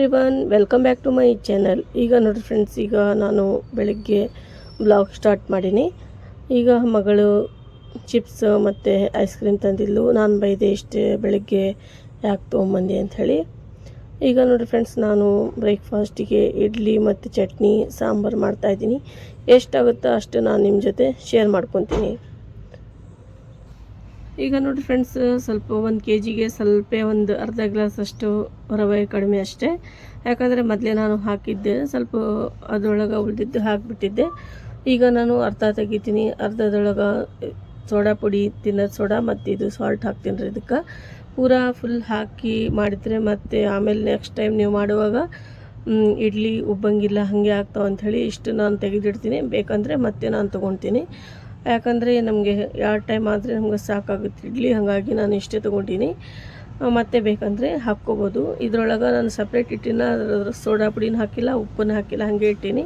Hi everyone welcome back to my channel ಈಗ ನೋಡಿ friends ಈಗ ನಾನು ಬೆಳಗ್ಗೆ ಬ್ಲಾಗ್ ಸ್ಟಾರ್ಟ್ ಮಾಡೀನಿ. ಈಗ ಮಗಳು ಚಿಪ್ಸ್ ಮತ್ತು ಐಸ್ ಕ್ರೀಮ್ ತಂದಿದ್ಲು. ನಾನು ಬೈದೆ ಇಷ್ಟೇ ಬೆಳಗ್ಗೆ ಯಾಕೆ ತೊಗೊಂಬಂದೆ ಅಂಥೇಳಿ ಈಗ ನೋಡಿ ಫ್ರೆಂಡ್ಸ್ ನಾನು ಬ್ರೇಕ್ಫಾಸ್ಟಿಗೆ ಇಡ್ಲಿ ಮತ್ತು ಚಟ್ನಿ, ಸಾಂಬಾರು ಮಾಡ್ತಾಯಿದ್ದೀನಿ ಎಷ್ಟಾಗುತ್ತೋ ಅಷ್ಟು ನಾನು ನಿಮ್ಮ ಜೊತೆ ಶೇರ್ ಮಾಡ್ಕೊತೀನಿ. ಈಗ ನೋಡಿ ಫ್ರೆಂಡ್ಸ್ ಸ್ವಲ್ಪ ಒಂದು ಕೆ ಜಿಗೆ ಸ್ವಲ್ಪ ಒಂದು ಅರ್ಧ ಗ್ಲಾಸ್ ಅಷ್ಟು ರವೆ ಕಡಿಮೆ ಅಷ್ಟೇ. ಯಾಕಂದರೆ ಮೊದಲೇ ನಾನು ಹಾಕಿದ್ದೆ, ಸ್ವಲ್ಪ ಅದರೊಳಗೆ ಉಳಿದಿದ್ದು ಹಾಕಿಬಿಟ್ಟಿದ್ದೆ. ಈಗ ನಾನು ಅರ್ಧ ತೆಗಿತೀನಿ. ಅರ್ಧದೊಳಗೆ ಸೋಡಾ ಪುಡಿ ತಿನ್ನೋದು ಸೋಡಾ ಮತ್ತು ಇದು ಸಾಲ್ಟ್ ಹಾಕ್ತೀನಿ ರೀ ಇದಕ್ಕೆ. ಪೂರಾ ಫುಲ್ ಹಾಕಿ ಮಾಡಿದರೆ ಮತ್ತು ಆಮೇಲೆ ನೆಕ್ಸ್ಟ್ ಟೈಮ್ ನೀವು ಮಾಡುವಾಗ ಇಡ್ಲಿ ಉಬ್ಬಂಗಿಲ್ಲ, ಹಾಗೆ ಆಗ್ತಾವಂಥೇಳಿ ಇಷ್ಟು ನಾನು ತೆಗೆದಿಡ್ತೀನಿ. ಬೇಕಂದರೆ ಮತ್ತೆ ನಾನು ತೊಗೊಳ್ತೀನಿ ಯಾಕಂದರೆ ನಮಗೆ ಎರಡು ಟೈಮ್ ಆದರೆ ನಮ್ಗೆ ಸಾಕಾಗುತ್ತೆ. ಇಡ್ಲಿ ಹಾಗಾಗಿ ನಾನು ಇಷ್ಟೇ ತೊಗೊಂಡಿನಿ. ಮತ್ತೆ ಬೇಕಂದರೆ ಹಾಕ್ಕೋಬೋದು. ಇದರೊಳಗೆ ನಾನು ಸಪ್ರೇಟ್ ಇಟ್ಟಿನ ಅದ್ರ ಸೋಡಾ ಪುಡಿನ ಹಾಕಿಲ್ಲ, ಉಪ್ಪನ್ನ ಹಾಕಿಲ್ಲ, ಹಾಗೆ ಇಟ್ಟೀನಿ.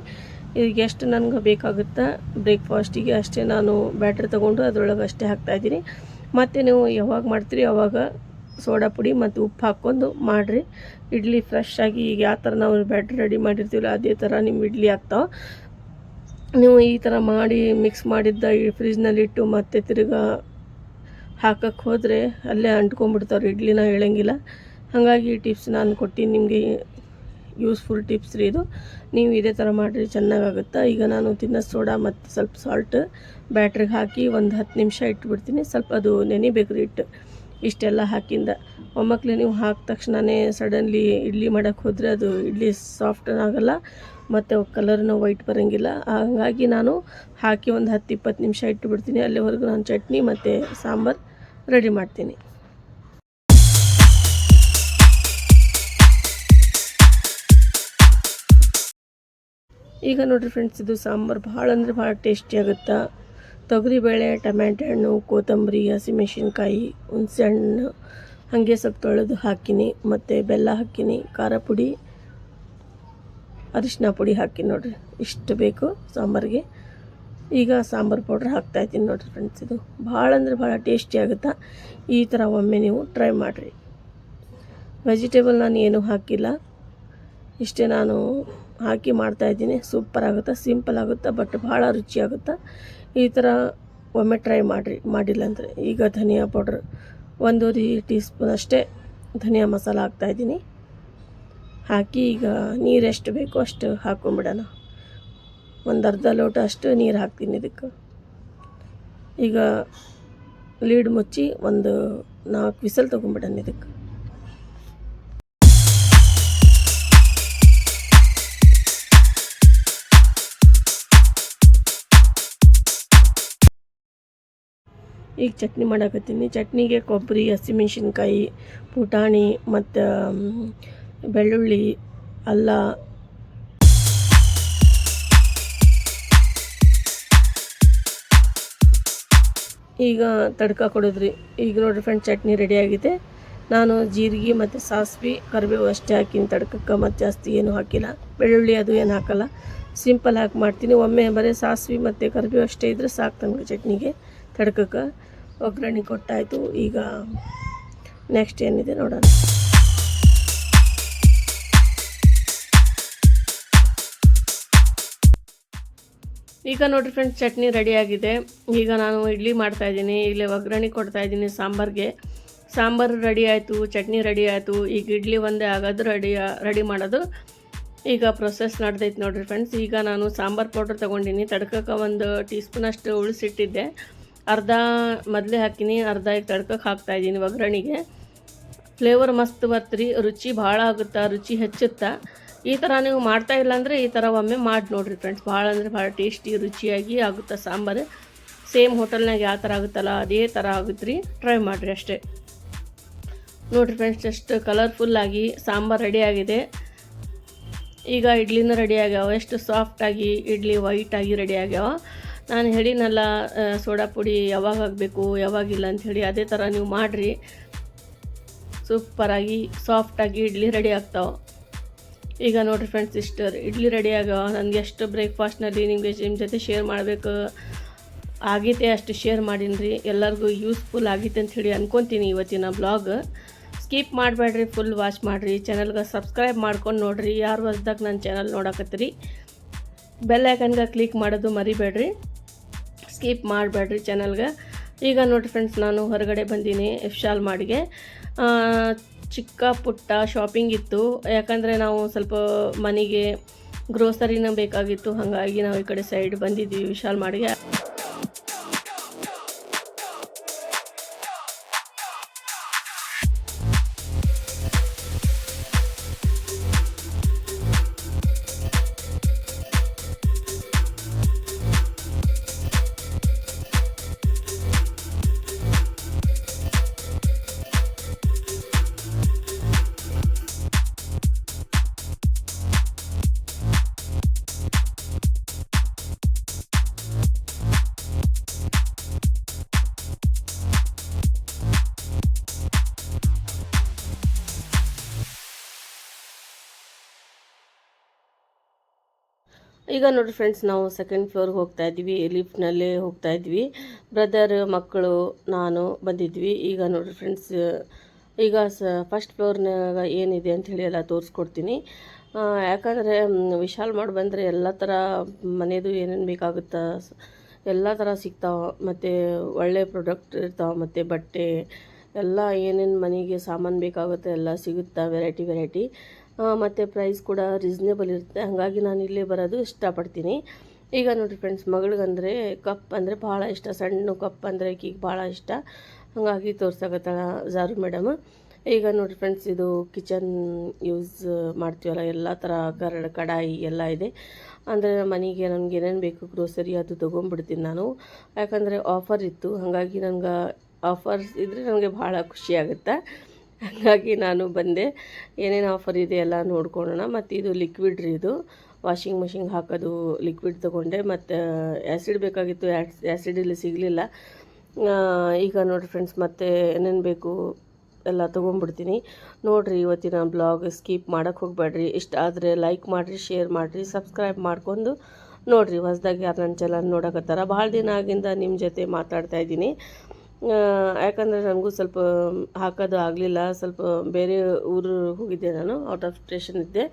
ಈಗ ಎಷ್ಟು ನನಗೆ ಬೇಕಾಗುತ್ತಾ ಬ್ರೇಕ್ಫಾಸ್ಟಿಗೆ ಅಷ್ಟೇ ನಾನು ಬ್ಯಾಟ್ರಿ ತೊಗೊಂಡು ಅದರೊಳಗೆ ಅಷ್ಟೇ ಹಾಕ್ತಾಯಿದ್ದೀನಿ ಮತ್ತು ನೀವು ಯಾವಾಗ ಮಾಡ್ತೀರಿ ಅವಾಗ ಸೋಡಾ ಪುಡಿ ಮತ್ತು ಉಪ್ಪು ಹಾಕ್ಕೊಂಡು ಮಾಡಿರಿ. ಇಡ್ಲಿ ಫ್ರೆಶ್ ಆಗಿ ಈಗ ಯಾವ ಥರ ನಾವು ಬ್ಯಾಟ್ರಿ ರೆಡಿ ಮಾಡಿರ್ತೀವಲ್ಲ, ಅದೇ ಥರ ನಿಮ್ಮ ಇಡ್ಲಿ ಆಗ್ತಾವೆ. ನೀವು ಈ ಥರ ಮಾಡಿ ಮಿಕ್ಸ್ ಮಾಡಿದ್ದ ಈ ಫ್ರಿಜ್ನಲ್ಲಿಟ್ಟು ಮತ್ತೆ ತಿರ್ಗಾ ಹಾಕಕ್ಕೆ ಹೋದರೆ ಅಲ್ಲೇ ಅಂಟ್ಕೊಂಡ್ಬಿಡ್ತಾವ್ರಿ, ಇಡ್ಲಿನ ಹೇಳಂಗಿಲ್ಲ. ಹಾಗಾಗಿ ಈ ಟಿಪ್ಸ್ ನಾನು ಕೊಟ್ಟು ನಿಮಗೆ ಯೂಸ್ಫುಲ್ ಟಿಪ್ಸ್ ರೀ ಇದು. ನೀವು ಇದೇ ಥರ ಮಾಡಿರಿ, ಚೆನ್ನಾಗಾಗುತ್ತೆ? ಈಗ ನಾನು ತಿನ್ನೋ ಸೋಡಾ ಮತ್ತು ಸ್ವಲ್ಪ ಸಾಲ್ಟ್ ಬ್ಯಾಟ್ರಿಗೆ ಹಾಕಿ ಒಂದು ಹತ್ತು ನಿಮಿಷ ಇಟ್ಬಿಡ್ತೀನಿ. ಸ್ವಲ್ಪ ಅದು ನೆನಿಬೇಕು ರೀ ಇಟ್ಟು ಇಷ್ಟೆಲ್ಲ ಹಾಕಿಂದ ಒಮ್ಮಕ್ಲೆ ನೀವು ಹಾಕಿದ ತಕ್ಷಣವೇ ಸಡನ್ಲಿ ಇಡ್ಲಿ ಮಾಡೋಕ್ಕೆ ಹೋದರೆ ಅದು ಇಡ್ಲಿ ಸಾಫ್ಟ್ ಆಗಲ್ಲ, ಮತ್ತು ಕಲರ್ನ ವೈಟ್ ಬರೋಂಗಿಲ್ಲ. ಹಾಗಾಗಿ ನಾನು ಹಾಕಿ ಒಂದು ಹತ್ತು ಇಪ್ಪತ್ತು ನಿಮಿಷ ಇಟ್ಟುಬಿಡ್ತೀನಿ ಅಲ್ಲಿವರೆಗೂ ನಾನು ಚಟ್ನಿ ಮತ್ತು ಸಾಂಬಾರು ರೆಡಿ ಮಾಡ್ತೀನಿ. ಈಗ ನೋಡಿರಿ ಫ್ರೆಂಡ್ಸ್ ಇದು ಸಾಂಬಾರು ಭಾಳ ಅಂದರೆ ಭಾಳ ಟೇಸ್ಟಿ ಆಗುತ್ತೆ? ತೊಗರಿಬೇಳೆ ಟೊಮ್ಯಾಟೊ ಹಣ್ಣು, ಕೊತ್ತಂಬರಿ ಹಸಿಮೆಣಸಿನ್ಕಾಯಿ ಹುಣಸೆ ಹಣ್ಣು, ಹಾಗೆ ಸ್ವಲ್ಪ ತೊಳೆದು ಹಾಕಿನಿ. ಮತ್ತು ಬೆಲ್ಲ ಹಾಕಿನಿ, ಖಾರ ಪುಡಿ, ಅರಿಶಿನ ಪುಡಿ ಹಾಕಿ ನೋಡಿರಿ. ಇಷ್ಟು ಬೇಕು ಸಾಂಬಾರಿಗೆ. ಈಗ ಸಾಂಬಾರು ಪೌಡ್ರ್ ಹಾಕ್ತಾಯಿದ್ದೀನಿ ನೋಡಿರಿ ಫ್ರೆಂಡ್ಸ್ ಇದು ಭಾಳ ಅಂದರೆ ಭಾಳ ಟೇಸ್ಟಿ ಆಗುತ್ತೆ? ಈ ಥರ ಒಮ್ಮೆ ನೀವು ಟ್ರೈ ಮಾಡಿರಿ. ವೆಜಿಟೇಬಲ್ ನಾನು ಏನೂ ಹಾಕಿಲ್ಲ. ಇಷ್ಟೇ ನಾನು ಹಾಕಿ ಮಾಡ್ತಾಯಿದ್ದೀನಿ ಸೂಪರ್ ಆಗುತ್ತಾ? ಸಿಂಪಲ್ ಆಗುತ್ತೆ? ಬಟ್ ಭಾಳ ರುಚಿ ಆಗುತ್ತೆ ಈ ಥರ ಒಮ್ಮೆ ಟ್ರೈ ಮಾಡಿರಿ, ಮಾಡಿಲ್ಲ ಅಂದರೆ ಈಗ ಧನಿಯಾ ಪೌಡ್ರ್ ಒಂದೂವರೆ ಟೀ ಸ್ಪೂನ್ ಅಷ್ಟೇ ಧನಿಯಾ ಮಸಾಲ ಹಾಕ್ತಾಯಿದ್ದೀನಿ ಹಾಕಿ ಈಗ ನೀರು ಎಷ್ಟು ಬೇಕೋ ಅಷ್ಟು ಹಾಕ್ಕೊಂಬಿಡೋಣ ಒಂದು ಅರ್ಧ ಲೋಟ ಅಷ್ಟು ನೀರು ಹಾಕ್ತೀನಿ ಇದಕ್ಕೆ. ಈಗ ಲೀಡ್ ಮುಚ್ಚಿ ಒಂದು ನಾಲ್ಕು ವಿಸಲ್ ತೊಗೊಂಬಿಡೋಣ ಇದಕ್ಕೆ. ಈಗ ಚಟ್ನಿ ಮಾಡಾಕತ್ತೀನಿ. ಚಟ್ನಿಗೆ ಕೊಬ್ಬರಿ, ಹಸಿಮೆಣ್ಸಿನ್ಕಾಯಿ, ಪುಟಾಣಿ ಮತ್ತು ಬೆಳ್ಳುಳ್ಳಿ, ಅಲ್ಲ. ಈಗ ತಡ್ಕ ಕೊಡೋದ್ರಿ. ಈಗ ನೋಡಿರಿ ಫ್ರೆಂಡ್ ಚಟ್ನಿ ರೆಡಿ ಆಗಿದೆ. ನಾನು ಜೀರಿಗೆ ಮತ್ತು ಸಾಸಿವೆ, ಕರಿಬೇವು ಅಷ್ಟೇ ಹಾಕಿನಿ ತಡ್ಕಕ್ಕೆ. ಮತ್ತು ಜಾಸ್ತಿ ಏನು ಹಾಕಿಲ್ಲ. ಬೆಳ್ಳುಳ್ಳಿ ಅದು ಏನು ಹಾಕಲ್ಲ. ಸಿಂಪಲ್ ಹಾಕಿ ಮಾಡ್ತೀನಿ. ಒಮ್ಮೆ ಬರೀ ಸಾಸಿವೆ ಮತ್ತು ಕರಿಬೇವು ಅಷ್ಟೇ ಇದ್ದರೆ ಸಾಕು ನನಗೆ ಚಟ್ನಿಗೆ. ತಡ್ಕಕ್ಕೆ ಒಗ್ಗರಣೆ ಕೊಟ್ಟಾಯಿತು. ಈಗ ನೆಕ್ಸ್ಟ್ ಏನಿದೆ ನೋಡೋಣ. ಈಗ ನೋಡಿರಿ ಫ್ರೆಂಡ್ಸ್ ಚಟ್ನಿ ರೆಡಿಯಾಗಿದೆ ಈಗ ನಾನು ಇಡ್ಲಿ ಮಾಡ್ತಾಯಿದ್ದೀನಿ ಇಲ್ಲಿ ಒಗ್ಗರಣೆ ಕೊಡ್ತಾಯಿದ್ದೀನಿ ಸಾಂಬಾರಿಗೆ. ಸಾಂಬಾರು ರೆಡಿ ಆಯಿತು, ಚಟ್ನಿ ರೆಡಿ ಆಯಿತು. ಈಗ ಇಡ್ಲಿ ಒಂದೇ ಆಗೋದು ರೆಡಿ ರೆಡಿ ಮಾಡೋದು. ಈಗ ಪ್ರೊಸೆಸ್ ನಡೆದೈತೆ ನೋಡಿರಿ ಫ್ರೆಂಡ್ಸ್ ಈಗ ನಾನು ಸಾಂಬಾರು ಪೌಡ್ರ್ ತೊಗೊಂಡಿನಿ. ತಡ್ಕಕ್ಕೆ ಒಂದು ಟೀ ಸ್ಪೂನಷ್ಟು ಉಳಿಸಿಟ್ಟಿದ್ದೆ. ಅರ್ಧ ಮೊದಲೇ ಹಾಕಿನಿ. ಅರ್ಧ ಈಗ ತಡ್ಕಕ್ಕೆ ಹಾಕ್ತಾಯಿದ್ದೀನಿ ಒಗ್ಗರಣೆಗೆ. ಫ್ಲೇವರ್ ಮಸ್ತ್ ಬರ್ತೀರಿ. ರುಚಿ ಭಾಳ ಆಗುತ್ತೆ? ರುಚಿ ಹೆಚ್ಚುತ್ತಾ? ಈ ಥರ ನೀವು ಮಾಡ್ತಾ ಇಲ್ಲ ಅಂದರೆ ಈ ಥರ ಒಮ್ಮೆ ಮಾಡಿ ನೋಡಿರಿ ಫ್ರೆಂಡ್ಸ್ ಭಾಳ ಅಂದರೆ ಭಾಳ ಟೇಸ್ಟಿ ರುಚಿಯಾಗಿ ಆಗುತ್ತೆ ಸಾಂಬಾರು? ಸೇಮ್ ಹೋಟೆಲ್ನಾಗ ಯಾವ ಥರ ಆಗುತ್ತಲ್ಲ, ಅದೇ ಥರ ಆಗುತ್ತೆ ರೀ ಟ್ರೈ ಮಾಡಿರಿ ಅಷ್ಟೇ. ನೋಡಿರಿ ಫ್ರೆಂಡ್ಸ್ ಎಷ್ಟು ಕಲರ್ಫುಲ್ಲಾಗಿ ಸಾಂಬಾರು ರೆಡಿ ಆಗಿದೆ. ಈಗ ಇಡ್ಲಿನೂ ರೆಡಿ ಆಗ್ಯಾವ. ಎಷ್ಟು ಸಾಫ್ಟಾಗಿ ಇಡ್ಲಿ ವೈಟಾಗಿ ರೆಡಿ ಆಗ್ಯಾವ. ನಾನು ಹೇಳಿನಲ್ಲ ಸೋಡಾ ಪುಡಿ ಯಾವಾಗ ಆಗಬೇಕು ಯಾವಾಗಿಲ್ಲ ಅಂಥೇಳಿ ಅದೇ ಥರ ನೀವು ಮಾಡಿರಿ. ಸೂಪರಾಗಿ ಸಾಫ್ಟಾಗಿ ಇಡ್ಲಿ ರೆಡಿ ಆಗ್ತಾವೆ. ಈಗ ನೋಡಿರಿ ಫ್ರೆಂಡ್ಸ್ ಸಿಸ್ಟರ್ ಇಡ್ಲಿ ರೆಡಿ ಆಗ್ಯಾವ. ನನಗೆ ಎಷ್ಟು ಬ್ರೇಕ್ಫಾಸ್ಟ್ನಲ್ಲಿ ನಿಮಗೆ ನಿಮ್ಮ ಜೊತೆ ಶೇರ್ ಮಾಡಬೇಕು. ಆಗೈತೆ ಅಷ್ಟು ಶೇರ್ ಮಾಡೀನಿ ರೀ ಎಲ್ಲರಿಗೂ ಯೂಸ್ಫುಲ್ ಆಗೈತೆ ಹೇಳಿ ಅನ್ಕೊತೀನಿ ಇವತ್ತಿನ ಬ್ಲಾಗ್ ಸ್ಕಿಪ್ ಮಾಡಬೇಡ್ರಿ ಫುಲ್ ವಾಚ್ ಮಾಡಿರಿ. ಚಾನಲ್ಗೆ ಸಬ್ಸ್ಕ್ರೈಬ್ ಮಾಡ್ಕೊಂಡು ನೋಡಿರಿ. ಯಾರು ಹೊಸ್ದಾಗ ನನ್ನ ಚಾನಲ್ ನೋಡಕತ್ತೀರಿ ಬೆಲ್ ಐಕನ್ಗೆ ಕ್ಲಿಕ್ ಮಾಡೋದು ಮರಿಬೇಡ್ರಿ. ಸ್ಕಿಪ್ ಮಾಡಬೇಡ್ರಿ ಚಾನಲ್ಗೆ ಈಗ ನೋಡಿ ಫ್ರೆಂಡ್ಸ್ ನಾನು ಹೊರಗಡೆ ಬಂದೀನಿ ಎಫ್ಶಾಲ್ ಮಾಡಿಗೆ ಚಿಕ್ಕ ಪುಟ್ಟ ಶಾಪಿಂಗ್ ಇತ್ತು. ಯಾಕಂದರೆ ನಾವು ಸ್ವಲ್ಪ ಮನೆಗೆ ಗ್ರೋಸರಿನ ಬೇಕಾಗಿತ್ತು. ಹಾಗಾಗಿ ನಾವು ಈ ಕಡೆ ಸೈಡ್ ಬಂದಿದ್ದೀವಿ ವಿಶಾಲ್ ಮಾಡಿಗೆ ಈಗ ನೋಡಿ ಫ್ರೆಂಡ್ಸ್ ನಾವು ಸೆಕೆಂಡ್ ಫ್ಲೋರ್ಗೆ ಹೋಗ್ತಾ ಇದ್ವಿ ಲಿಫ್ಟ್ನಲ್ಲೇ ಹೋಗ್ತಾ ಇದ್ವಿ. ಬ್ರದರ್ ಮಕ್ಕಳು, ನಾನು ಬಂದಿದ್ವಿ. ಈಗ ನೋಡಿ ಫ್ರೆಂಡ್ಸ್ ಈಗ ಸ ಫಸ್ಟ್ ಫ್ಲೋರ್ನಾಗ ಏನಿದೆ ಅಂತ ಹೇಳಿ ಎಲ್ಲ ತೋರಿಸ್ಕೊಡ್ತೀನಿ. ಯಾಕಂದರೆ ವಿಶಾಲ್ ಮಾಡಿ ಬಂದರೆ ಎಲ್ಲ ಥರ ಮನೆಯದು ಏನೇನು ಬೇಕಾಗುತ್ತಾ ಎಲ್ಲ ಥರ ಸಿಗ್ತಾವೆ. ಮತ್ತು ಒಳ್ಳೆ ಪ್ರಾಡಕ್ಟ್ ಇರ್ತಾವೆ, ಮತ್ತು ಬಟ್ಟೆ, ಎಲ್ಲ ಏನೇನು ಮನೆಗೆ ಸಾಮಾನು ಬೇಕಾಗುತ್ತೆ, ಎಲ್ಲ ಸಿಗುತ್ತಾ ವೆರೈಟಿ ವೆರೈಟಿ ಮತ್ತು ಪ್ರೈಸ್ ಕೂಡ ರೀಸ್ನೇಬಲ್ ಇರುತ್ತೆ. ಹಾಗಾಗಿ ನಾನು ಇಲ್ಲೇ ಬರೋದು ಇಷ್ಟಪಡ್ತೀನಿ. ಈಗ ನೋಡಿರಿ ಫ್ರೆಂಡ್ಸ್ ಮಗಳಿಗಂದರೆ ಕಪ್ ಅಂದರೆ ಭಾಳ ಇಷ್ಟ. ಸಣ್ಣ ಕಪ್ ಅಂದರೆ ಈಗ ಭಾಳ ಇಷ್ಟ. ಹಾಗಾಗಿ ತೋರ್ಸಕತ್ತಾಳ ಜಾರು ಮೇಡಮ್ ಈಗ ನೋಡಿರಿ ಫ್ರೆಂಡ್ಸ್ ಇದು ಕಿಚನ್ ಯೂಸ್ ಮಾಡ್ತೀವಲ್ಲ, ಎಲ್ಲ ಥರ ಕರಡ್ ಕಡಾಯಿ ಎಲ್ಲ ಇದೆ. ಅಂದರೆ ಮನೆಗೆ ನನಗೆ ಏನೇನು ಬೇಕು ಗ್ರೋಸರಿ ಅದು ತೊಗೊಂಡ್ಬಿಡ್ತೀನಿ ನಾನು. ಯಾಕಂದರೆ ಆಫರ್ ಇತ್ತು. ಹಾಗಾಗಿ ನನಗೆ ಆಫರ್ಸ್ ಇದ್ದರೆ ನನಗೆ ಭಾಳ ಖುಷಿ ಆಗುತ್ತೆ. ಹಾಗಾಗಿ ನಾನು ಬಂದೆ. ಏನೇನು ಆಫರ್ ಇದೆ ಎಲ್ಲ ನೋಡ್ಕೊಳ್ಳೋಣ. ಮತ್ತು ಇದು ಲಿಕ್ವಿಡ್ ರೀ ಇದು. ವಾಷಿಂಗ್ ಮಷಿನ್ಗೆ ಹಾಕೋದು ಲಿಕ್ವಿಡ್ ತೊಗೊಂಡೆ. ಮತ್ತು ಆ್ಯಸಿಡ್ ಬೇಕಾಗಿತ್ತು. ಆ್ಯಸಿಡ್ ಇಲ್ಲಿ ಸಿಗಲಿಲ್ಲ. ಈಗ ನೋಡಿರಿ ಫ್ರೆಂಡ್ಸ್ ಮತ್ತೆ ಏನೇನು ಬೇಕು ಎಲ್ಲ ತೊಗೊಂಡ್ಬಿಡ್ತೀನಿ ನೋಡಿರಿ ಇವತ್ತಿನ ಬ್ಲಾಗ್ ಸ್ಕಿಪ್ ಮಾಡೋಕ್ಕೆ ಹೋಗಬೇಡ್ರಿ. ಇಷ್ಟ ಆದರೆ ಲೈಕ್ ಮಾಡಿರಿ ಶೇರ್ ಮಾಡಿರಿ ಸಬ್ಸ್ಕ್ರೈಬ್ ಮಾಡ್ಕೊಂಡು ನೋಡಿರಿ. ಹೊಸ್ದಾಗಿ ಯಾರು ನನ್ನ ಚಾನಲ್ ನೋಡಕತ್ತಾರ, ಭಾಳ ದಿನ ಆಗಿಂದ ನಿಮ್ಮ ಜೊತೆ ಮಾತಾಡ್ತಾ ಇದ್ದೀನಿ. ಯಾಕಂದರೆ ನನಗೂ ಸ್ವಲ್ಪ ಹಾಕೋದು ಆಗಲಿಲ್ಲ. ಸ್ವಲ್ಪ ಬೇರೆ ಊರು ಹೋಗಿದ್ದೆ ನಾನು ಔಟ್ ಆಫ್ ಸ್ಟೇಷನ್ ಇದ್ದೆ.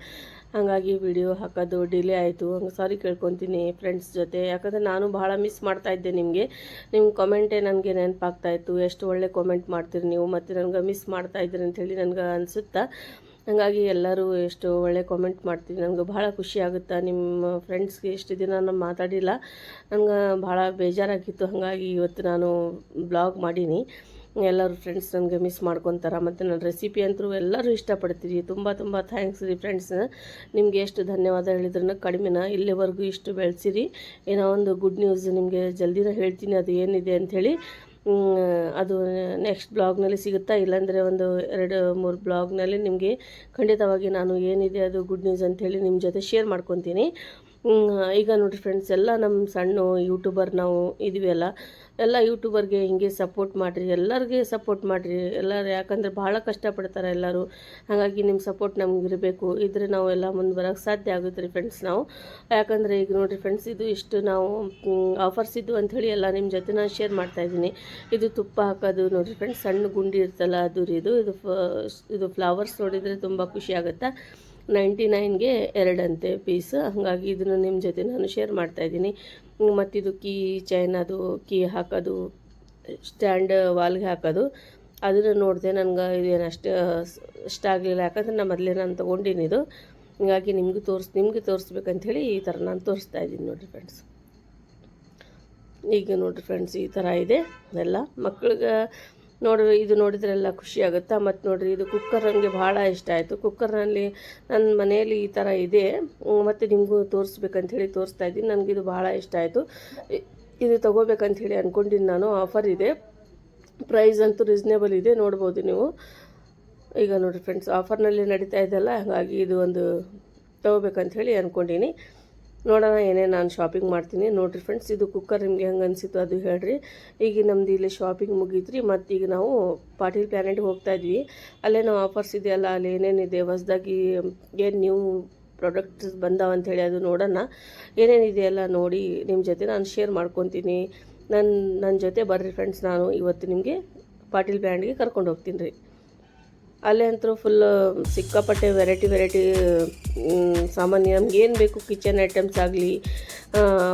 ಹಾಗಾಗಿ ವಿಡಿಯೋ ಹಾಕೋದು ಡಿಲೇ ಆಯಿತು. ಹಂಗೆ ಸಾರಿ ಕೇಳ್ಕೊತೀನಿ ಫ್ರೆಂಡ್ಸ್ ಜೊತೆ. ಯಾಕಂದರೆ ನಾನು ಭಾಳ ಮಿಸ್ ಮಾಡ್ತಾ ಇದ್ದೆ ನಿಮಗೆ. ನಿಮ್ಮ ಕಮೆಂಟೇ ನನಗೆ ನೆನಪಾಗ್ತಾಯಿತ್ತು ಎಷ್ಟು ಒಳ್ಳೆ ಕಾಮೆಂಟ್ ಮಾಡ್ತೀರಿ ನೀವು. ಮತ್ತು ನನಗೆ ಮಿಸ್ ಮಾಡ್ತಾ ಇದ್ದೀರಿ ಅಂಥೇಳಿ ನನಗೆ ಅನಿಸುತ್ತಾ? ಹಾಗಾಗಿ ಎಲ್ಲರೂ ಎಷ್ಟು ಒಳ್ಳೆ ಕಾಮೆಂಟ್ ಮಾಡ್ತೀವಿ ನನಗೆ ಭಾಳ ಖುಷಿ ಆಗುತ್ತೆ ನಿಮ್ಮ ಫ್ರೆಂಡ್ಸ್ಗೆ ಎಷ್ಟು ದಿನ ನಾನು ಮಾತಾಡಿಲ್ಲ. ನನಗೆ ಭಾಳ ಬೇಜಾರಾಗಿತ್ತು, ಹಾಗಾಗಿ ಇವತ್ತು ನಾನು ಬ್ಲಾಗ್ ಮಾಡೀನಿ. ಎಲ್ಲರೂ ಫ್ರೆಂಡ್ಸ್ ನನಗೆ ಮಿಸ್ ಮಾಡ್ಕೊತಾರೆ, ಮತ್ತು ನನ್ನ ರೆಸಿಪಿ ಅಂತೂ ಎಲ್ಲರೂ ಇಷ್ಟಪಡ್ತೀರಿ. ತುಂಬ ತುಂಬ ಥ್ಯಾಂಕ್ಸ್ ರೀ ಫ್ರೆಂಡ್ಸ್ ನಿಮಗೆ ಎಷ್ಟು ಧನ್ಯವಾದ ಹೇಳಿದ್ರೂ ಕಡಿಮೆನ ಇಲ್ಲಿವರೆಗೂ ಇಷ್ಟು ಬೆಳೆಸಿರಿ. ಏನೋ ಒಂದು ಗುಡ್ ನ್ಯೂಸ್ ನಿಮಗೆ ಜಲ್ದಿನ ಹೇಳ್ತೀನಿ, ಅದು ಏನಿದೆ ಅಂಥೇಳಿ ಅದು ನೆಕ್ಸ್ಟ್ ಬ್ಲಾಗ್ನಲ್ಲಿ ಸಿಗುತ್ತಾ? ಇಲ್ಲಾಂದರೆ ಒಂದು ಎರಡು, ಮೂರು ಬ್ಲಾಗ್ನಲ್ಲಿ ನಿಮಗೆ ಖಂಡಿತವಾಗಿ ನಾನು ಏನಿದೆ ಅದು ಗುಡ್ ನ್ಯೂಸ್ ಹೇಳಿ ನಿಮ್ಮ ಜೊತೆ ಶೇರ್ ಮಾಡ್ಕೊತೀನಿ. ಈಗ ನೋಡಿ ಫ್ರೆಂಡ್ಸ್ ಎಲ್ಲ ನಮ್ಮ ಸಣ್ಣ ಯೂಟ್ಯೂಬರ್ ನಾವು ಇದೀವಿ ಅಲ್ಲ, ಎಲ್ಲ ಯೂಟ್ಯೂಬರ್ಗೆ ಹಿಂಗೆ ಸಪೋರ್ಟ್ ಮಾಡಿರಿ, ಎಲ್ಲರಿಗೆ ಸಪೋರ್ಟ್ ಮಾಡಿರಿ, ಎಲ್ಲರೂ ಯಾಕಂದರೆ ಭಾಳ ಕಷ್ಟಪಡ್ತಾರೆ ಎಲ್ಲರೂ. ಹಾಗಾಗಿ ನಿಮ್ಮ ಸಪೋರ್ಟ್ ನಮ್ಗೆ ಇರಬೇಕು, ಇದ್ರೆ ನಾವು ಎಲ್ಲ ಮುಂದೆ ಬರೋಕ್ಕೆ ಸಾಧ್ಯ ಆಗುತ್ತೆ ರೀ ಫ್ರೆಂಡ್ಸ್ ನಾವು. ಯಾಕಂದರೆ ಈಗ ನೋಡಿರಿ ಫ್ರೆಂಡ್ಸ್ ಇದು ಇಷ್ಟು ನಾವು ಆಫರ್ಸ್ ಇದ್ದು ಅಂಥೇಳಿ ಎಲ್ಲ ನಿಮ್ಮ ಜೊತೆ ನಾನು ಶೇರ್ ಮಾಡ್ತಾ ಇದ್ದೀನಿ. ಇದು ತುಪ್ಪ ಹಾಕೋದು ನೋಡಿರಿ ಫ್ರೆಂಡ್ಸ್ ಸಣ್ಣ ಗುಂಡಿ ಇರ್ತಲ್ಲ ಅದು ರೀ, ಇದು ಇದು ಫ್ಲವರ್ಸ್ ನೋಡಿದರೆ ತುಂಬ ಖುಷಿ ಆಗುತ್ತೆ? ನೈಂಟಿ ನೈನ್ಗೆ ಎರಡಂತೆ ಪೀಸ್ ಹಾಗಾಗಿ ಇದನ್ನು ನಿಮ್ಮ ಜೊತೆ ನಾನು ಶೇರ್ ಮಾಡ್ತಾ ಇದ್ದೀನಿ. ಮತ್ತಿದು ಕೀ ಚೈನ್ ಅದು ಕೀ ಹಾಕೋದು ಸ್ಟ್ಯಾಂಡ್ ವಾಲ್ಗೆ ಹಾಕೋದು, ಅದನ್ನು ನೋಡಿದೆ ನನಗೆ ಇದೇನು ಅಷ್ಟು ಇಷ್ಟ ಆಗಲಿಲ್ಲ. ಯಾಕಂದರೆ ನಾನು ಮೊದಲೇ ನಾನು ತೊಗೊಂಡಿನಿ ಇದು. ಹೀಗಾಗಿ ನಿಮಗೂ ತೋರಿಸ್, ನಿಮಗೆ ತೋರಿಸ್ಬೇಕಂಥೇಳಿ ಈ ಥರ ನಾನು ತೋರಿಸ್ತಾ ಇದ್ದೀನಿ ನೋಡಿರಿ ಫ್ರೆಂಡ್ಸ್ ಈಗ ನೋಡಿರಿ ಫ್ರೆಂಡ್ಸ್ ಈ ಥರ ಇದೆ. ಎಲ್ಲ ಮಕ್ಳಿಗೆ ನೋಡಿ ಇದು ನೋಡಿದ್ರೆಲ್ಲ ಖುಷಿ ಆಗುತ್ತಾ? ಮತ್ತು ನೋಡಿರಿ, ಇದು ಕುಕ್ಕರ್ ನನಗೆ ಭಾಳ ಇಷ್ಟ ಆಯಿತು. ಕುಕ್ಕರ್ನಲ್ಲಿ ನನ್ನ ಮನೆಯಲ್ಲಿ ಈ ಥರ ಇದೆ. ಮತ್ತು ನಿಮಗೂ ತೋರಿಸ್ಬೇಕಂಥೇಳಿ ತೋರಿಸ್ತಾ ಇದ್ದೀನಿ. ನನಗಿದು ಭಾಳ ಇಷ್ಟ ಆಯಿತು. ಇದು ತೊಗೋಬೇಕಂಥೇಳಿ ಅಂದ್ಕೊಂಡಿದ್ದು ನಾನು. ಆಫರ್ ಇದೆ. ಪ್ರೈಸ್ ಅಂತೂ ರೀಸ್ನೇಬಲ್ ಇದೆ. ನೋಡ್ಬೋದು ನೀವು. ಈಗ ನೋಡಿರಿ ಫ್ರೆಂಡ್ಸ್ ಆಫರ್ನಲ್ಲಿ ನಡೀತಾ ಇದೆಯಲ್ಲ? ಹಾಗಾಗಿ ಇದು ಒಂದು ತೊಗೋಬೇಕಂತ ಹೇಳಿ ಅಂದ್ಕೊಂಡೀನಿ ನೋಡೋಣ, ಏನೇ ನಾನು ಶಾಪಿಂಗ್ ಮಾಡ್ತೀನಿ. ನೋಡಿರಿ ಫ್ರೆಂಡ್ಸ್ ಇದು ಕುಕ್ಕರ್ ನಿಮಗೆ ಹೆಂಗೆ ಅನಿಸಿತು ಅದು ಹೇಳ್ರಿ. ಈಗ ನಮ್ದು ಇಲ್ಲಿ ಶಾಪಿಂಗ್ ಮುಗೀತ್ರಿ, ಮತ್ತು ಈಗ ನಾವು ಪಾಟೀಲ್ ಪ್ಲಾನೆಟ್ಗೆ ಹೋಗ್ತಾ ಇದ್ವಿ. ಅಲ್ಲೇ ನಾವು ಆಫರ್ಸ್ ಇದೆಯಲ್ಲ, ಅಲ್ಲಿ ಏನೇನಿದೆ, ಹೊಸ್ದಾಗಿ ಏನು ನ್ಯೂ ಪ್ರಾಡಕ್ಟ್ಸ್ ಬಂದಾವ ಅಂಥೇಳಿ ಅದು ನೋಡೋಣ. ಏನೇನಿದೆ ಎಲ್ಲ ನೋಡಿ ನಿಮ್ಮ ಜೊತೆ ನಾನು ಶೇರ್ ಮಾಡ್ಕೊತೀನಿ. ನನ್ನ ನನ್ನ ಜೊತೆ ಬರ್ರಿ ಫ್ರೆಂಡ್ಸ್ ನಾನು ಇವತ್ತು ನಿಮಗೆ ಪಾಟೀಲ್ ಬ್ರ್ಯಾಂಡ್ಗೆ ಕರ್ಕೊಂಡು ಹೋಗ್ತೀನಿ ರೀ. ಅಲ್ಲೇ ಅಂತೂ ಫುಲ್ ಸಿಕ್ಕಾಪಟ್ಟೆ ವೆರೈಟಿ ವೆರೈಟಿ ಸಾಮಾನ್ಯ ನಮ್ಗೆ ಏನು ಬೇಕು ಕಿಚನ್ ಐಟಮ್ಸ್ ಆಗಲಿ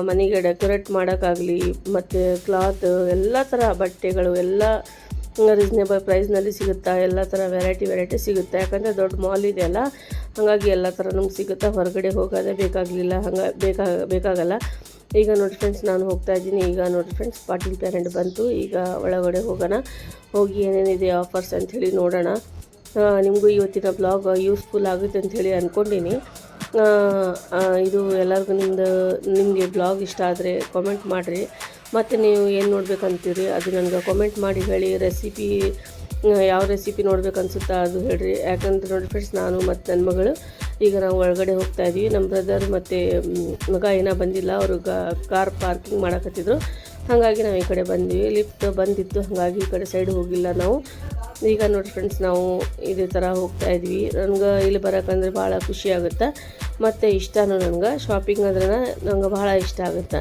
ಮನೆಗೆ ಡೆಕೋರೇಟ್ ಮಾಡೋಕ್ಕಾಗಲಿ ಮತ್ತು ಕ್ಲಾತ್ ಎಲ್ಲ ಥರ ಬಟ್ಟೆಗಳು ಎಲ್ಲ ರೀಸ್ನೇಬಲ್ ಪ್ರೈಸ್ನಲ್ಲಿ ಸಿಗುತ್ತಾ ಎಲ್ಲ ಥರ ವೆರೈಟಿ ವೆರೈಟಿ ಸಿಗುತ್ತೆ. ಯಾಕಂದರೆ ದೊಡ್ಡ ಮಾಲ್ ಇದೆಯಲ್ಲ ಹಾಗಾಗಿ ಎಲ್ಲ ಥರ ನಮ್ಗೆ ಸಿಗುತ್ತಾ ಹೊರಗಡೆ ಹೋಗೋದೇ ಬೇಕಾಗಲಿಲ್ಲ ಹಂಗೆ ಬೇಕಾಗ ಬೇಕಾಗಲ್ಲ. ಈಗ ನೋಡಿ ಫ್ರೆಂಡ್ಸ್ ನಾನು ಹೋಗ್ತಾ ಇದ್ದೀನಿ. ಈಗ ನೋಡಿ ಫ್ರೆಂಡ್ಸ್ ಪಾಟೀಲ್ ಪ್ಯಾರೆಂಟ್ ಬಂತು. ಈಗ ಒಳಗಡೆ ಹೋಗೋಣ. ಹೋಗಿ ಏನೇನಿದೆ ಆಫರ್ಸ್ ಅಂಥೇಳಿ ನೋಡೋಣ. ಆ, ನಿಮಗೂ ಇವತ್ತಿನ ಬ್ಲಾಗ್ ಯೂಸ್ಫುಲ್ ಆಗುತ್ತೆ ಅಂಥೇಳಿ ಅಂದ್ಕೊಂಡೀನಿ ಇದು ಎಲ್ಲರಿಗೂ ನಿಮ್ದು, ನಿಮಗೆ ಬ್ಲಾಗ್ ಇಷ್ಟ ಆದರೆ ಕಾಮೆಂಟ್ ಮಾಡಿರಿ. ಮತ್ತು ನೀವು ಏನು ನೋಡ್ಬೇಕಂತೀರಿ ಅದು ನನಗೆ ಕಾಮೆಂಟ್ ಮಾಡಿ ಹೇಳಿ. ರೆಸಿಪಿ ಯಾವ ರೆಸಿಪಿ ನೋಡ್ಬೇಕು ಅನ್ಸುತ್ತಾ ಅದು ಹೇಳ್ರಿ. ಯಾಕಂದ್ರೆ ನೋಡಿ ಫ್ರೆಂಡ್ಸ್ ನಾನು ಮತ್ತು ನನ್ನ ಮಗಳು ಈಗ ನಾವು ಒಳಗಡೆ ಹೋಗ್ತಾ ಇದ್ದೀವಿ ನಮ್ಮ ಬ್ರದರ್ ಮತ್ತು ಮಗ ಏನೋ ಬಂದಿಲ್ಲ. ಅವರು ಕಾರ್ ಪಾರ್ಕಿಂಗ್ ಮಾಡಕತ್ತಿದ್ರು. ಹಾಗಾಗಿ ನಾವು ಈ ಕಡೆ ಬಂದ್ವಿ. ಲಿಫ್ಟ್ ಬಂದಿತ್ತು. ಹಾಗಾಗಿ ಈ ಕಡೆ ಸೈಡ್ ಹೋಗಿಲ್ಲ ನಾವು. ಈಗ ನೋಡಿ ಫ್ರೆಂಡ್ಸ್ ನಾವು ಇದೇ ಥರ ಹೋಗ್ತಾ ಇದ್ವಿ. ನನಗೆ ಇಲ್ಲಿ ಬರೋಕ್ಕಂದ್ರೆ ಭಾಳ ಖುಷಿ ಆಗುತ್ತೆ. ಮತ್ತು ಇಷ್ಟನೂ ನನಗೆ. ಶಾಪಿಂಗ್ ಅಂದ್ರೆ ನಂಗೆ ಭಾಳ ಇಷ್ಟ ಆಗುತ್ತೆ.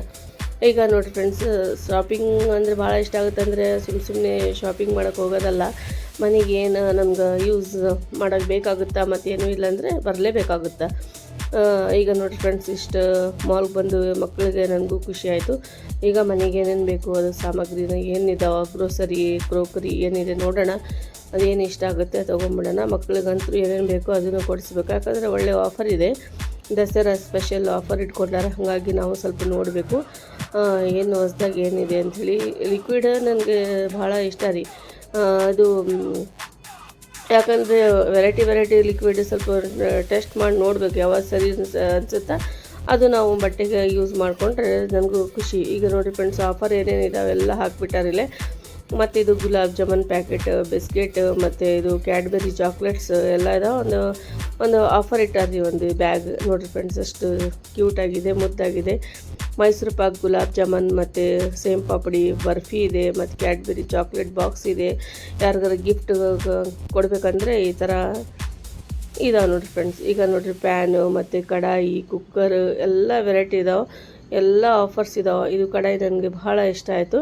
ಈಗ ನೋಡಿ ಫ್ರೆಂಡ್ಸ್ ಶಾಪಿಂಗ್ ಅಂದರೆ ಭಾಳ ಇಷ್ಟ ಆಗುತ್ತೆ ಅಂದರೆ ಸುಮ್ಮ ಸುಮ್ಮನೆ ಶಾಪಿಂಗ್ ಮಾಡೋಕ್ಕೆ ಹೋಗೋದಲ್ಲ. ಮನೆಗೆ ಏನು ನಮ್ಗೆ ಯೂಸ್ ಮಾಡೋಕ್ಕೆ ಬೇಕಾಗುತ್ತಾ ಮತ್ತೇನು ಇಲ್ಲಾಂದರೆ ಬರಲೇಬೇಕಾಗುತ್ತೆ. ಈಗ ನೋಡಿ ಫ್ರೆಂಡ್ಸ್ ಇಷ್ಟು ಮಾಲ್ಗೆ ಬಂದು ಮಕ್ಕಳಿಗೆ ನನಗೂ ಖುಷಿ ಆಯಿತು. ಈಗ ಮನೆಗೆ ಏನೇನು ಬೇಕು, ಅದು ಸಾಮಗ್ರಿನ ಏನಿದಾವೆ ಗ್ರೋಸರಿ ಕ್ರೋಕರಿ ಏನಿದೆ ನೋಡೋಣ. ಅದೇನು ಇಷ್ಟ ಆಗುತ್ತೆ ತೊಗೊಂಬಿಡೋಣ. ಮಕ್ಳಿಗಂತೂ ಏನೇನು ಬೇಕೋ ಅದನ್ನು ಕೊಡಿಸ್ಬೇಕು. ಯಾಕಂದರೆ ಒಳ್ಳೆ ಆಫರ್ ಇದೆ. ದಸರಾ ಸ್ಪೆಷಲ್ ಆಫರ್ ಇಟ್ಕೊಂಡಾರೆ. ಹಾಗಾಗಿ ನಾವು ಸ್ವಲ್ಪ ನೋಡಬೇಕು. ಏನು ಹೊಸ್ದಾಗಿ ಏನಿದೆ ಅಂಥೇಳಿ ಲಿಕ್ವಿಡ್ ನನಗೆ ಭಾಳ ಇಷ್ಟ ರೀ. ಅದು ಯಾಕಂದರೆ ವೆರೈಟಿ ವೆರೈಟಿ ಲಿಕ್ವಿಡ್ ಸ್ವಲ್ಪ ಟೆಸ್ಟ್ ಮಾಡಿ ನೋಡಬೇಕು ಯಾವಾಗ ಸರಿ ಅನ್ಸ- ಅನ್ಸುತ್ತಾ. ಅದು ನಾವು ಬಟ್ಟೆಗೆ ಯೂಸ್ ಮಾಡಿಕೊಂಡ್ರೆ ನನಗೂ ಖುಷಿ. ಈಗ ನೋಡಿ ಫ್ರೆಂಡ್ಸ್ ಆಫರ್ ಏನೇನಿದೆ ಅವೆಲ್ಲ ಹಾಕ್ಬಿಟ್ಟಾರಿಲ್ಲೇ ಮತ್ತು ಇದು ಗುಲಾಬ್ ಜಾಮೂನ್ ಪ್ಯಾಕೆಟ್ ಬಿಸ್ಕೆಟ್ ಮತ್ತು ಇದು ಕ್ಯಾಡ್ಬೆರಿ ಚಾಕ್ಲೇಟ್ಸ್ ಎಲ್ಲ ಇದಾವೆ ಒಂದು ಒಂದು ಆಫರ್ ಇಟ್ಟಾರ್ರಿ ಒಂದು ಬ್ಯಾಗ್ ನೋಡಿರಿ ಫ್ರೆಂಡ್ಸ್ ಅಷ್ಟು ಕ್ಯೂಟಾಗಿದೆ ಮುದ್ದಾಗಿದೆ. ಮೈಸೂರು ಪಾಕ್ ಗುಲಾಬ್ ಜಾಮೂನ್ ಮತ್ತು ಸೇಮ್ ಪಾಪಡಿ, ಬರ್ಫಿ ಇದೆ, ಮತ್ತು ಕ್ಯಾಡ್ಬೆರಿ ಚಾಕ್ಲೇಟ್ ಬಾಕ್ಸ್ ಇದೆ. ಯಾರಿಗಾರ ಗಿಫ್ಟ್ ಕೊಡಬೇಕಂದ್ರೆ ಈ ಥರ ಇದಾವೆ ನೋಡಿರಿ ಫ್ರೆಂಡ್ಸ್ ಈಗ ನೋಡಿರಿ ಪ್ಯಾನು ಮತ್ತು ಕಡಾಯಿ ಕುಕ್ಕರ್ ಎಲ್ಲ ವೆರೈಟಿ ಇದಾವೆ. ಎಲ್ಲ ಆಫರ್ಸ್ ಇದಾವೆ. ಇದು ಕಡಾಯಿ ನನಗೆ ಬಹಳ ಇಷ್ಟ ಆಯಿತು.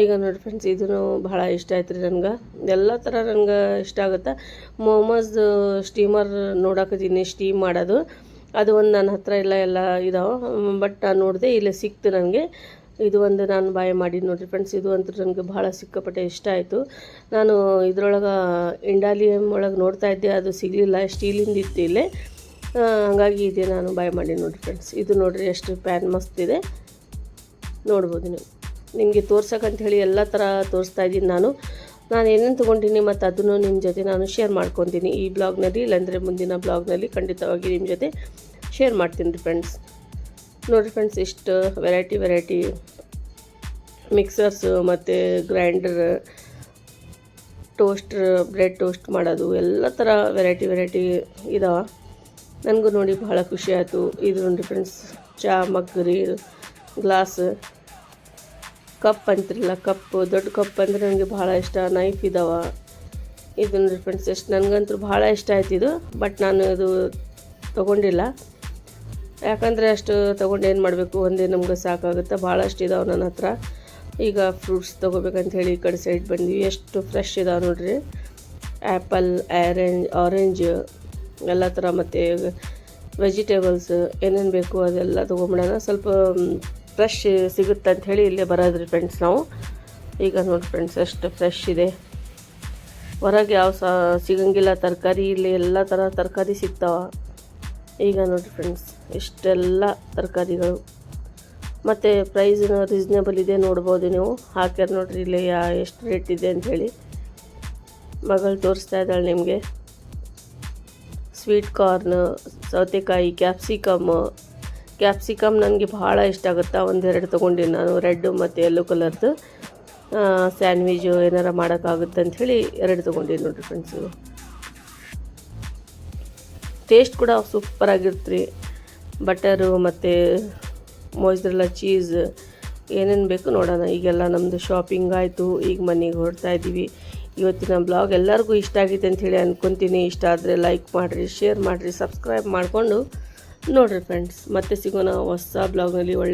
ಈಗ ನೋಡಿ ಫ್ರೆಂಡ್ಸ್ ಇದೂ ಭಾಳ ಇಷ್ಟ ಆಯ್ತು ರೀ ನನಗೆ. ಎಲ್ಲ ಥರ ನನಗೆ ಇಷ್ಟ ಆಗುತ್ತೆ. ಮೊಮೋಸ್ ಸ್ಟೀಮರ್ ನೋಡಾಕತ್ತೀನಿ ಸ್ಟೀಮ್ ಮಾಡೋದು. ಅದು ಒಂದು ನನ್ನ ಹತ್ರ ಎಲ್ಲ ಎಲ್ಲ ಇದಾವೆ. ಬಟ್ ನಾನು ನೋಡಿದೆ ಇಲ್ಲೇ ಸಿಕ್ತು ನನಗೆ. ಇದು ಒಂದು ನಾನು ಬಾಯ್ ಮಾಡಿ ನೋಡಿರಿ ಫ್ರೆಂಡ್ಸ್ ಇದು ಅಂತೂ ನನಗೆ ಭಾಳ ಸಿಕ್ಕಾಪಟ್ಟೆ ಇಷ್ಟ ಆಯಿತು. ನಾನು ಇದ್ರೊಳಗೆ ಇಂಡಾಲಿಯಮ್ ಒಳಗೆ ನೋಡ್ತಾ ಇದ್ದೆ, ಅದು ಸಿಗಲಿಲ್ಲ ಸ್ಟೀಲಿಂದ ಇತ್ತು ಇಲ್ಲೇ. ಹಾಗಾಗಿ ಇದೆ ನಾನು ಬಾಯ್ ಮಾಡಿ ನೋಡಿರಿ ಫ್ರೆಂಡ್ಸ್ ಇದು ನೋಡಿರಿ ಎಷ್ಟು ಪ್ಯಾನ್ ಮಸ್ತ್ ಇದೆ. ನೋಡ್ಬೋದು ನೀವು. ನಿಮಗೆ ತೋರ್ಸಕ್ಕಂತ ಹೇಳಿ ಎಲ್ಲ ಥರ ತೋರಿಸ್ತಾ ಇದ್ದೀನಿ ನಾನು. ನಾನು ಏನೇನು ತೊಗೊಂಡಿನಿ ಮತ್ತು ಅದನ್ನು ನಿಮ್ಮ ಜೊತೆ ನಾನು ಶೇರ್ ಮಾಡ್ಕೊತೀನಿ. ಈ ಬ್ಲಾಗ್ನಲ್ಲಿ ಇಲ್ಲಾಂದರೆ ಮುಂದಿನ ಬ್ಲಾಗ್ನಲ್ಲಿ ಖಂಡಿತವಾಗಿ ನಿಮ್ಮ ಜೊತೆ ಶೇರ್ ಮಾಡ್ತೀನಿ ರೀ ಫ್ರೆಂಡ್ಸ್ ನೋಡಿರಿ ಫ್ರೆಂಡ್ಸ್ ಇಷ್ಟು ವೆರೈಟಿ ವೆರೈಟಿ ಮಿಕ್ಸರ್ಸು ಮತ್ತು ಗ್ರೈಂಡರ್ ಟೋಸ್ಟ್ರ್ ಬ್ರೆಡ್ ಟೋಸ್ಟ್ ಮಾಡೋದು, ಎಲ್ಲ ಥರ ವೆರೈಟಿ ವೆರೈಟಿ ಇದಾವೆ. ನನಗೂ ನೋಡಿ ಭಾಳ ಖುಷಿ ಆಯಿತು. ಇದು ನೋಡಿ ಫ್ರೆಂಡ್ಸ್ ಚಾ ರೀ ಗ್ಲಾಸ್ ಕಪ್ ಅಂತಿರಲ್ಲ, ಕಪ್ಪು, ದೊಡ್ಡ ಕಪ್ ಅಂದರೆ ನನಗೆ ಭಾಳ ಇಷ್ಟ. ನೈಫ್ ಇದಾವೆ. ಇದು ನೋಡಿ ಫ್ರೆಂಡ್ಸ್ ಎಷ್ಟು, ನನಗಂತೂ ಭಾಳ ಇಷ್ಟ ಆಯ್ತು ಇದು. ಬಟ್ ನಾನು ಇದು ತೊಗೊಂಡಿಲ್ಲ. ಯಾಕಂದರೆ ಅಷ್ಟು ತೊಗೊಂಡು ಏನು ಮಾಡಬೇಕು? ಒಂದೇ ನಮ್ಗೆ ಸಾಕಾಗುತ್ತೆ. ಭಾಳಷ್ಟು ಇದಾವೆ ನನ್ನ ಹತ್ರ. ಈಗ ಫ್ರೂಟ್ಸ್ ತೊಗೋಬೇಕಂತ ಹೇಳಿ ಈ ಕಡೆ ಸೈಡ್ ಬಂದ್ವಿ. ಎಷ್ಟು ಫ್ರೆಶ್ ಇದಾವೆ ನೋಡ್ರಿ. ಆ್ಯಪಲ್ ಆರೆಂಜ್ ಆರೆಂಜ್ ಎಲ್ಲ ಥರ ಮತ್ತು ವೆಜಿಟೇಬಲ್ಸ್ ಏನೇನು ಬೇಕು ಅದೆಲ್ಲ ತೊಗೊಂಬಿಡೋಣ. ಸ್ವಲ್ಪ ಫ್ರೆಶ್ ಸಿಗುತ್ತೆ ಹೇಳಿ ಇಲ್ಲೇ ಬರೋದ್ರಿ ಫ್ರೆಂಡ್ಸ್ ನಾವು. ಈಗ ನೋಡಿ ಫ್ರೆಂಡ್ಸ್ ಎಷ್ಟು ಫ್ರೆಶ್ ಇದೆ. ಹೊರಗೆ ಯಾವ ಸಹ ಸಿಗಂಗಿಲ್ಲ, ತರಕಾರಿ ಇಲ್ಲಿ ಎಲ್ಲ ಥರ ತರಕಾರಿ ಸಿಗ್ತಾವ. ಈಗ ನೋಡಿ ಫ್ರೆಂಡ್ಸ್ ಇಷ್ಟೆಲ್ಲ ತರಕಾರಿಗಳು. ಮತ್ತು ಪ್ರೈಸ್ನ ರೀಸ್ನೇಬಲ್ ಇದೆ ನೋಡ್ಬೋದು ನೀವು. ಹಾಕ್ಯಾರ ನೋಡ್ರಿ ಇಲ್ಲಿ ಯಾ ಎಷ್ಟು ರೇಟ್ ಇದೆ ಅಂಥೇಳಿ ಮಗಳು ತೋರಿಸ್ತಾ ಇದ್ದಾಳೆ ನಿಮಗೆ. ಸ್ವೀಟ್ ಕಾರ್ನ್ ಸೌತೆಕಾಯಿ ಕ್ಯಾಪ್ಸಿಕಮ್ ಕ್ಯಾಪ್ಸಿಕಮ್ ನನಗೆ ಭಾಳ ಇಷ್ಟ ಆಗುತ್ತೆ? ಒಂದೆರಡು ತೊಗೊಂಡಿನಿ ನಾನು, ರೆಡ್ ಮತ್ತು ಯೆಲ್ಲೋ ಕಲರ್ದು ಸ್ಯಾಂಡ್ವಿಜು ಏನಾರ ಮಾಡೋಕ್ಕಾಗುತ್ತೆ ಅಂಥೇಳಿ ಎರಡು ತೊಗೊಂಡಿನಿ ನೋಡಿರಿ ಫ್ರೆಂಡ್ಸು ಟೇಸ್ಟ್ ಕೂಡ ಸೂಪರಾಗಿರುತ್ತೆ ರೀ. ಬಟರು ಮತ್ತು ಮೊಯ್ಸ್ರೆಲ್ಲ ಚೀಸ್ ಏನೇನು ಬೇಕು ನೋಡೋಣ. ಈಗೆಲ್ಲ ನಮ್ಮದು ಶಾಪಿಂಗ್ ಆಯಿತು, ಈಗ ಮನೆಗೆ ಹೊರಡ್ತಾ ಇದ್ದೀವಿ ಇವತ್ತಿನ ಬ್ಲಾಗ್ ಎಲ್ಲರಿಗೂ ಇಷ್ಟ ಆಗಿದೆ ಅಂಥೇಳಿ ಅಂದ್ಕೊತೀನಿ ಇಷ್ಟ ಆದರೆ ಲೈಕ್ ಮಾಡಿರಿ ಶೇರ್ ಮಾಡಿರಿ ಸಬ್ಸ್ಕ್ರೈಬ್ ಮಾಡಿಕೊಂಡು ನೋಡಿರಿ ಫ್ರೆಂಡ್ಸ್ ಮತ್ತೆ ಸಿಗೋಣ ಹೊಸ ಬ್ಲಾಗ್ನಲ್ಲಿ ಒಳ್ಳೆ